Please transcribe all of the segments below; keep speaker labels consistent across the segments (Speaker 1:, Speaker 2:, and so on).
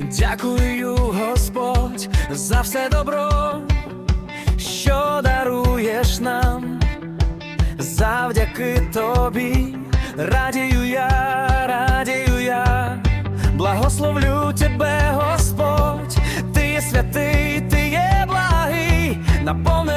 Speaker 1: Дякую, Господь, за все добро, що даруєш нам, завдяки тобі, радію я, радію я, благословлю тебе, Господь, ти є святий, ти є благий, наповнений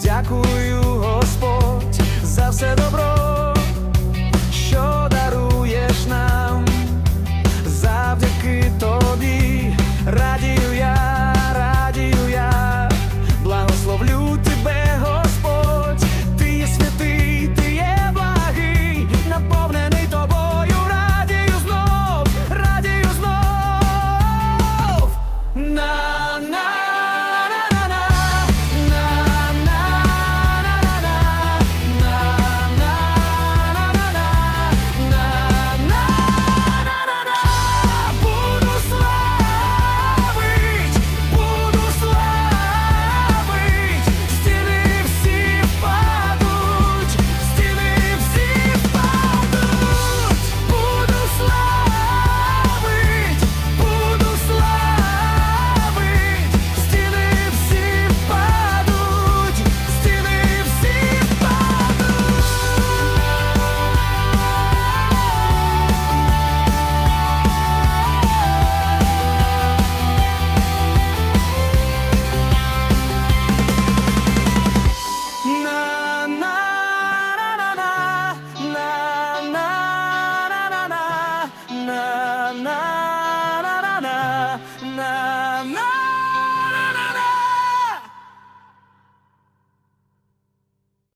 Speaker 1: Дякую, Господь, за все добро.